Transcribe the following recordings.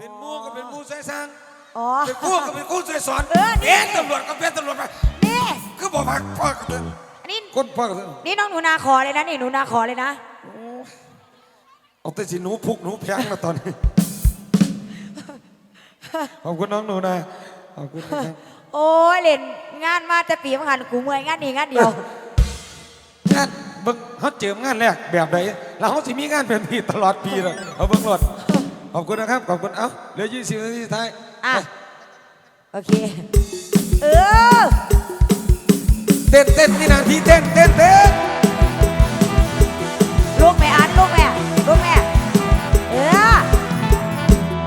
เป็นหมู่ก็เป็นหมู่ใส่สร้าง อ๋อ เป็นครู่ก็เป็นครู่ใส่สอนเออนี่เป็นตำรวจก็เป็นตำรวจไปนี่ คือบอกว่าพ่อก็เป็นอันนี้ คนพ่อก็เป็นนี่น้องหนูนาขอเลยนะนี่หนูนาขอเลยนะ เอาแต่สิหนูพุกหนูแพงแล้วตอนนี้ ขอบคุณน้องหนูนะขอบคุณนะครับโอ้ยเล่นงานมาแต่ปีมังหันกูเมื่อยงานนี้งานเดียว งานเบิ่งเขาเจองานแรกแบบใดแล้วเขาสิมีงานแบบนี้ตลอดปีเลยเอาเบิ่งรถ ขอบคุณนะครับ ขอบคุณ เอ้าเหลือยี่สิบนาทีสุดท้าย อะ โอเค เออ เต้นเต้นนี่นาทีเต้นเต้นเต้นลูกแม่อันลูกแม่ลูกแม่ เออ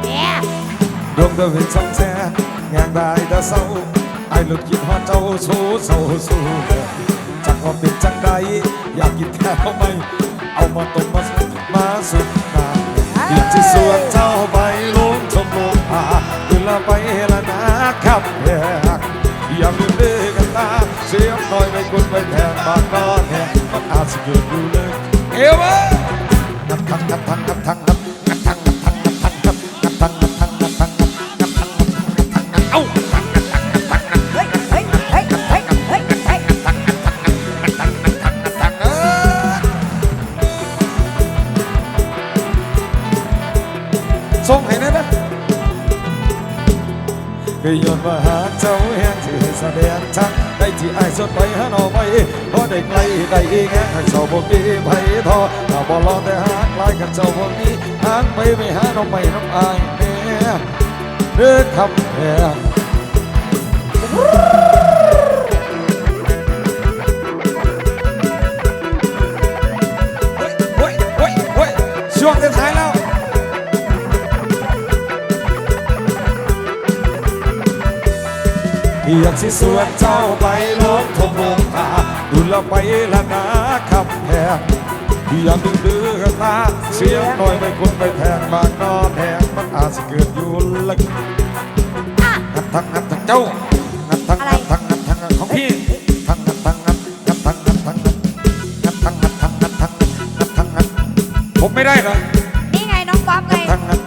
เนี่ยดวงตะเวนสองแสนงานได้แต่เศร้าไอ้หลุดคิดฮอดเจ้าสู้เศร้าสู้จักว่าเป็นจังใดอยากกินแท้เอาไหมเอามาต้มมาสุกมาสุกมาดิน ที่สวนเจ้าใบลงชมลงผาขึ้นละไปละนะครับแพกอย่าลืมเด้อกันตาเสียงน้อยไปกุนไปแทงบางนอนแหงมันอาจสิเกิดอยู่เลยเอวะงัดทังงัดทังงัดทังงัดงัดทัง ก็ย้อนมาหาเจ้าแห่งที่แสดงชักได้ที่ไอ้ายสดไปหาหน่อไปพอได้ไกลได้แง่ให้เจ้าบ่มีไผทอถ้าบ่รอแต่หากลายกับเจ้าบ่มีหางไปไม่หาน่อไปน้องอายแน่เด้อคำแพง อยากสิสวนเจ้าไปลงทงลงตาดูแลไปละนาขับแพงอยากดึงดื้อกันตาเสียงหน่อยไม่ควรไปแทงบางนอแทงมันอาจสิเกิดอยู่ลึกอะงัดทังงัดทังเจ้างัดทังงัดทังงัดทังงัดของพี่ทังงัดทังงัดงัดทังงัดทังงัดงัดทังงัดทังงัดทังงัดทังงัดผมไม่ได้เหรอนี่ไงน้องป๊อปไงทังงัด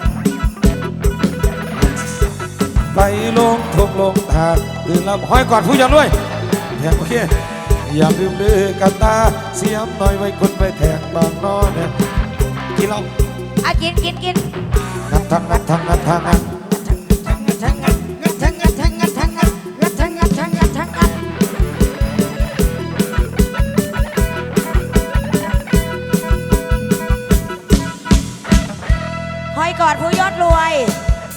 ไปลงทงลงทาง ตื่นลำห้อยกอดผู้หญิงด้วยเนี่ยโอเคอย่าลืมเลือกันตาเสียมหน่อยไว้คนไปแทงบางนอนเนี่ยกินเหล้าอะกินกินกินงัดทังงัดทังงัดทังงัดทั้งงัดทั้งงัดทั้งงัดทั้งงัดงัดทั้งงัดทั้งงัดทั้งงัดห้อยกอดผู้ยอดรวย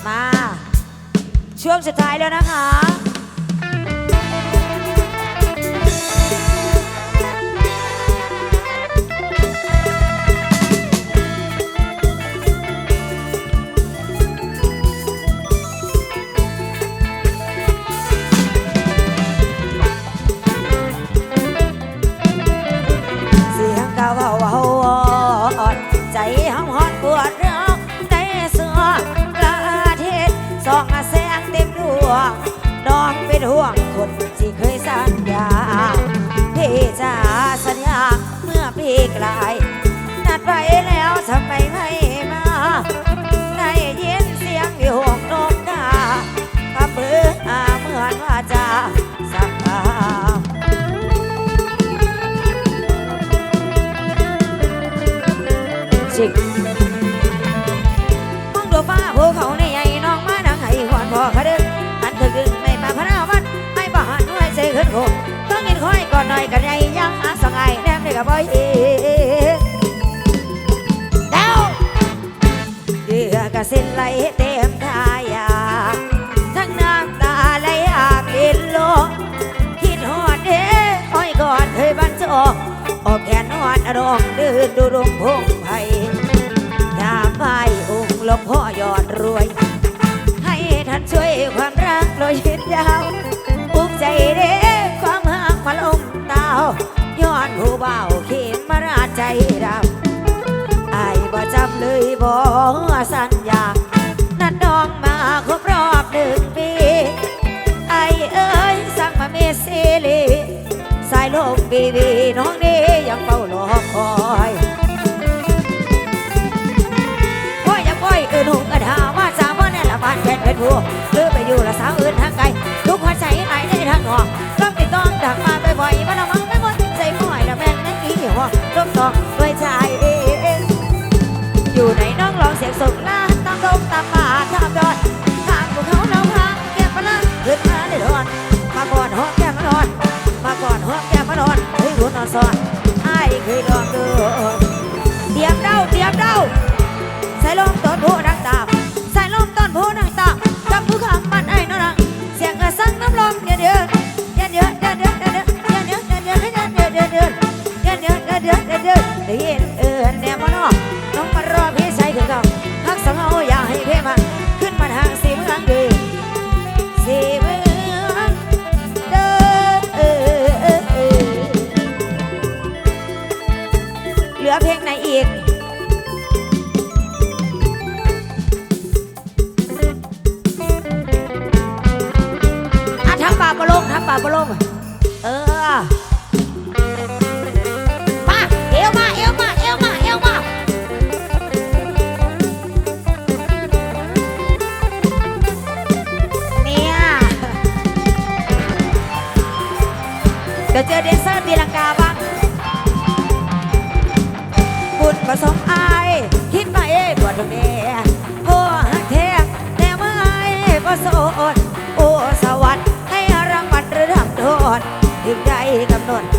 มา ช่วงสุดท้ายแล้วนะคะ มือนว่าจะสักคำจิกมองดูฟ้าภูเขาในใหญ่น้องมาดังให้หวนพอเขาดึงอันถึงดึงในป่าพระนาวันให้บ้านด้วยเสขึ้นโคต้องกินค่อยก่อนหน่อยกันใหญ่ยังอาสงไงแนมได้กับบ่อ อารมณ์ดื้นดูรงพงไผ่ยามไปองค์หลวงพ่อยอดรวย ให้ท่านช่วยความรักโลยยิดยาวภูมิใจเด้ความหักมาลมดาย้อนผู้เบาเข็มมาราใจดำไอ้บ่จำเลยบ่สัญญา นัดน้องมาครบรอบหนึ่งปีไอ้เอ้ยสั่งมาเมสซิลีสายลมบีบีน้องนี ผู้คือไปอยู่ละสาวอื่นทางไกลทุกคนใส่ไหนในทางหอกก็ติดต้องดักมาไปบ่อยๆมาละมังไม่หมดใส่หอยละแม่งนั่นอีหัวร่มตองด้วยชายเอเออยู่ไหนน้องลองเสียงสุขหน้าตามลมตามป่าตามดอนทางของเขาเราพังแก้มมันนั่งขึ้นมาได้ร้อนมาก่อนหอมแก้มนอน มาก่อนหอมแก้มนอนเฮ้ยหัวนอนซ้อนไอ้เคยลองดูเตรียมเด้าเตรียมเด้าใส่ลมต้นผู้รักตาม ได้ยินเอิญแน่บ่น้องน้องมารอพี่ชายถึงต้องฮักสาวอยากให้เพ่มาขึ้นมาทางสีเมืองเดีสีเมืองเด้อเหลือเพลงไหนอีกอะทำปากบะลงทำปากบะลงเออ ดี๋ยวเจอเดนเซอร์ตีลังกาบ้างบุญผสมอายคิดมาเองว่าตรงนี้โอ้ฮักแท้แต่เมื่อไอ้ก็โสดโอ้สวัสดิ์ให้รางวัลหรือทำโทษถึงใจกำหนด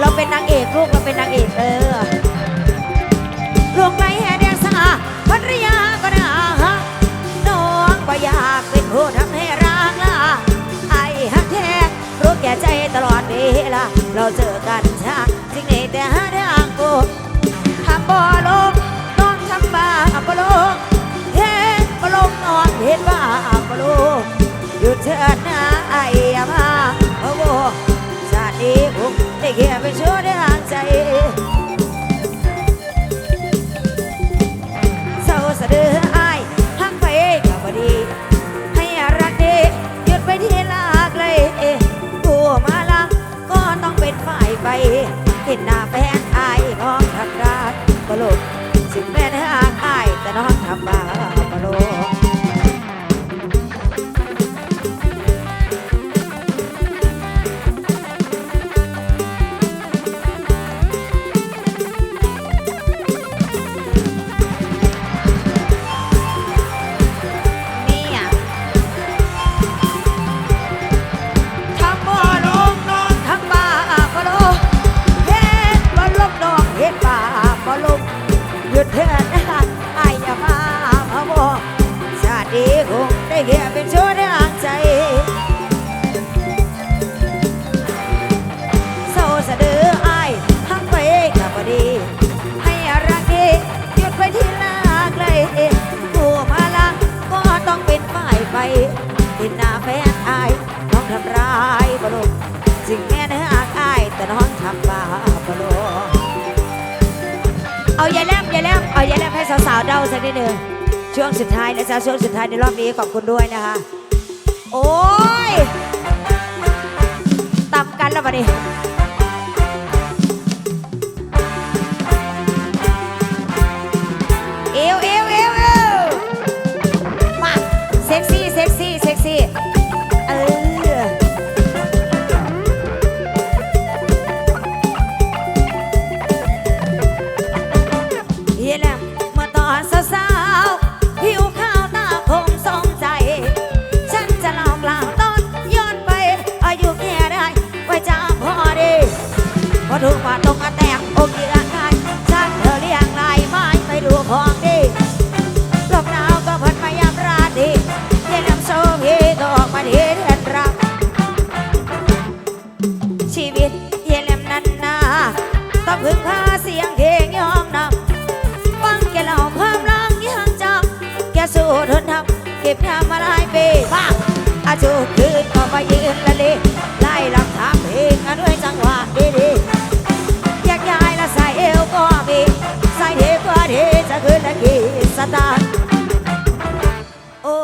เราเป็นนางเอกลูกเราเป็นนางเอกเออลวงไปแห่เดียงสาภรรยาก็น่าฮักน้องก็อยากเป็นผู้ทำให้รักลาไอ้ฮักแท้รู้แก่ใจตลอดเวลาเราเจอกันช้าจริงในแต่หาทางกูทำบ่ลงน้องทำบ้าบ่ลงเฮ็ดบ่ลงนองเฮ็ดบาบ่ลงหยุดเถิดนะ ได้แค่เป็นชั่วยได้ทางใจเศร้าสะดืออายหักไปกับบดี ให้รักดีหยุดไปที่ลากเลยกูมาละก็ต้องเป็นฝ่ายไปเห็นหน้าแฟนอายน้องทำรักบลุกถึงแม่นหากอายแต่น้องทำบา เอาอย่าแลมให้สาวๆเดาสักนิดหนึ่งช่วงสุดท้ายนะจ๊ะช่วงสุดท้ายในรอบนี้ขอบคุณด้วยนะคะ โอ้ยต่ำกันแล้วมาดาจูคืนก็มายืนละเลไล่ลำทำเพลงมาด้วยจังหวะดีๆอยากย้ายละใส่เอวก็มีใส่เทกว่าเทจะคืนละกี่สตางค์โอ้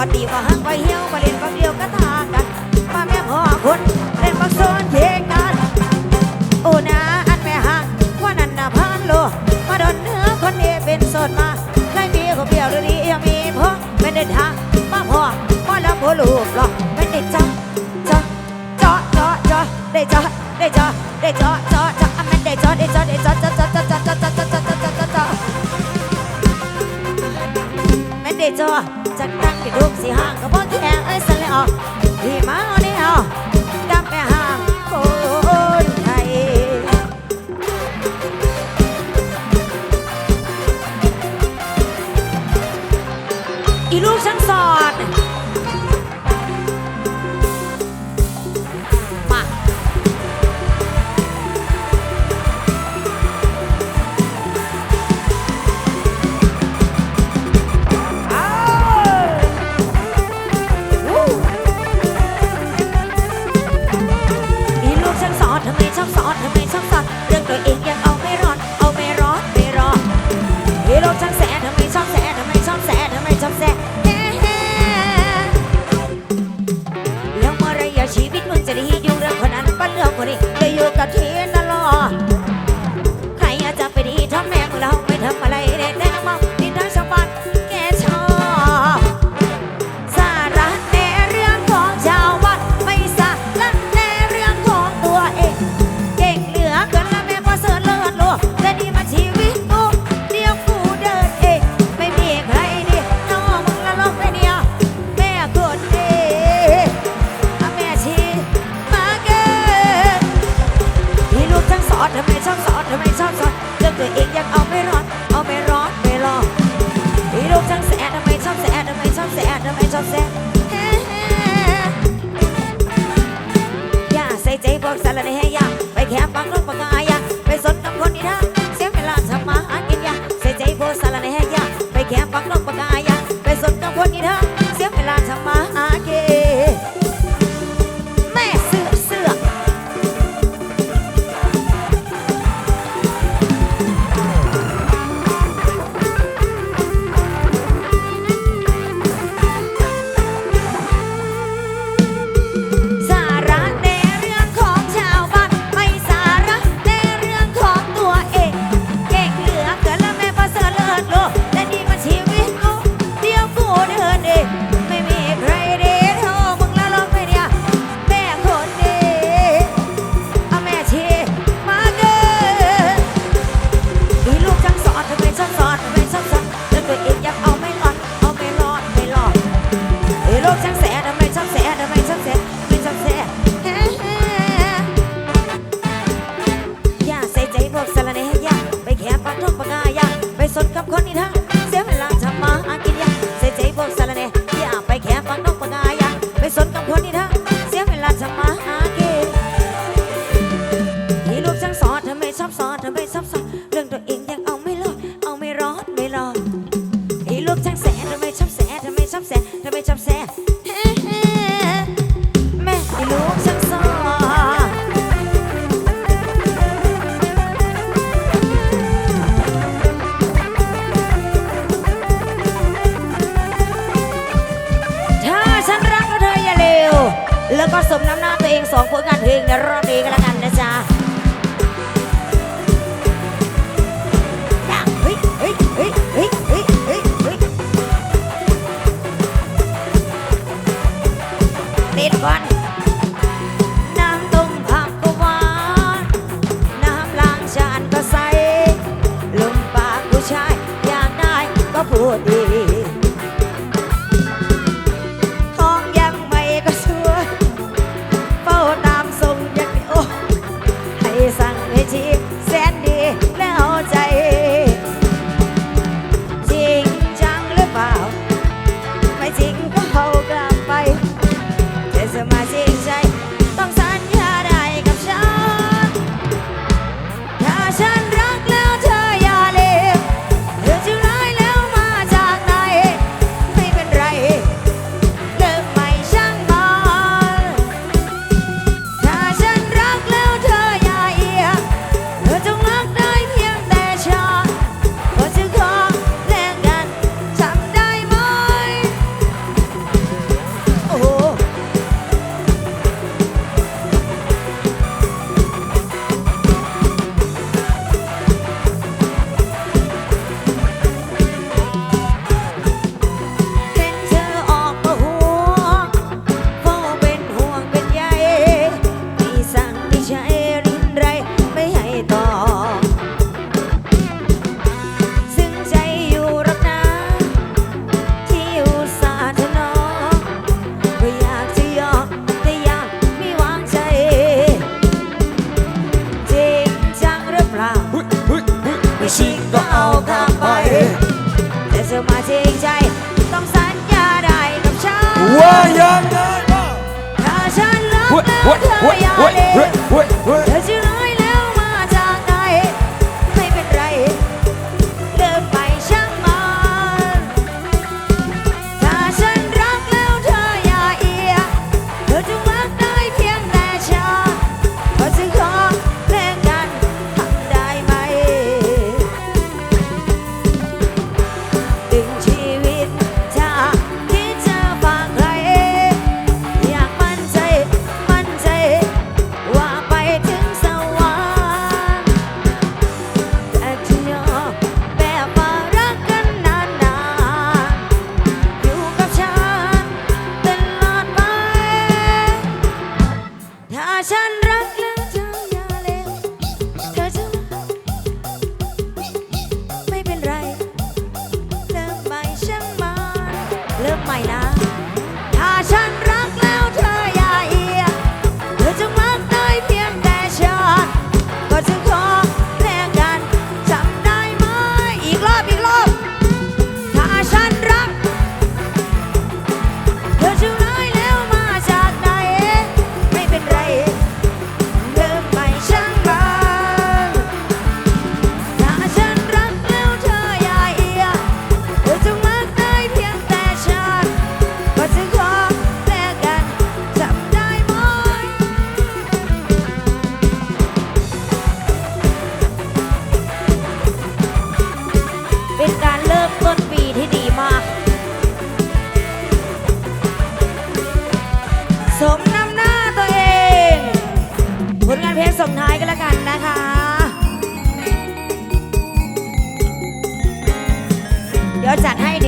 บ่ตีบ่หักไปเหี่ยวบ่เล่นก็เดียวก็ทากันมาแม่พ่อคนเล่นบ่โซนเทงกันโอ้นะอันแม่หักว่านันน่พานโลมาดนเนื้อคนนี้เป็นโซนมาใครมีก็เปรี้ยวหรือดีมีพ่อเป็นเด้ดหักมาพ่อมาแล้วบ่ลูกหรอกไม่ได็ดจ้จ้ะจ้ะจ้ะจ้ะได้จ้ะได้จ้ะได้จ้ะ สลอที่มาเนี่ยดำไปห่างคนไทยอีลูกช่างสอด กะทีน สมน้ำหน้าตัวเองสองผลงานเพลงในรอบนี้ก็แล้วกันนะจ๊ะติดบอลน้ำต้มผักก็หวานน้ำล้างจานก็ใสลมปากผู้ชายอยากได้ก็พูดดี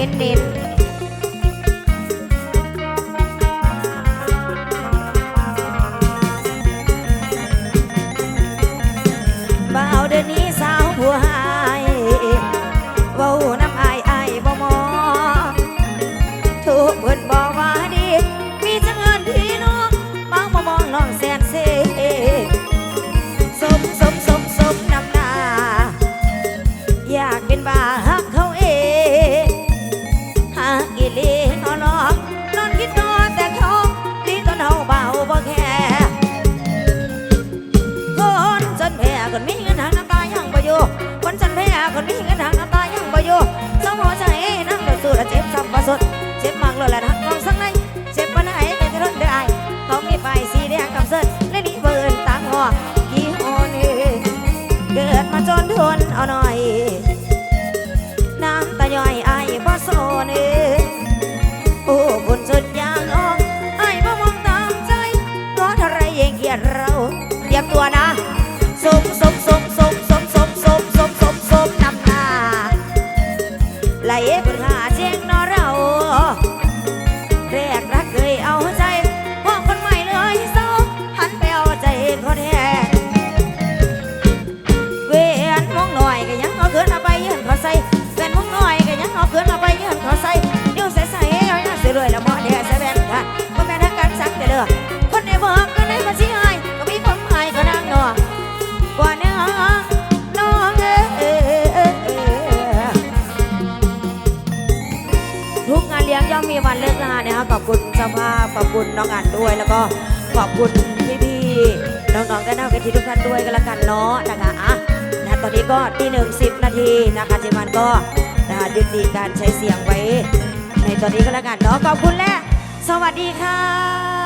nin nin. dólares. อบคุณน้องอันด้วย แล้วก็ขอบคุณพี่ๆน้องๆและน้าเวทีทุกท่านด้วยกันละกันเนาะนะคะอะนะตอนนี้ก็ตีหนึ่งสิบนาทีนะคะทีมันก็นะคะยุติการใช้เสียงไว้ ในตอนนี้ก็แล้วกันเนาะขอบคุณและ สวัสดีค่ะ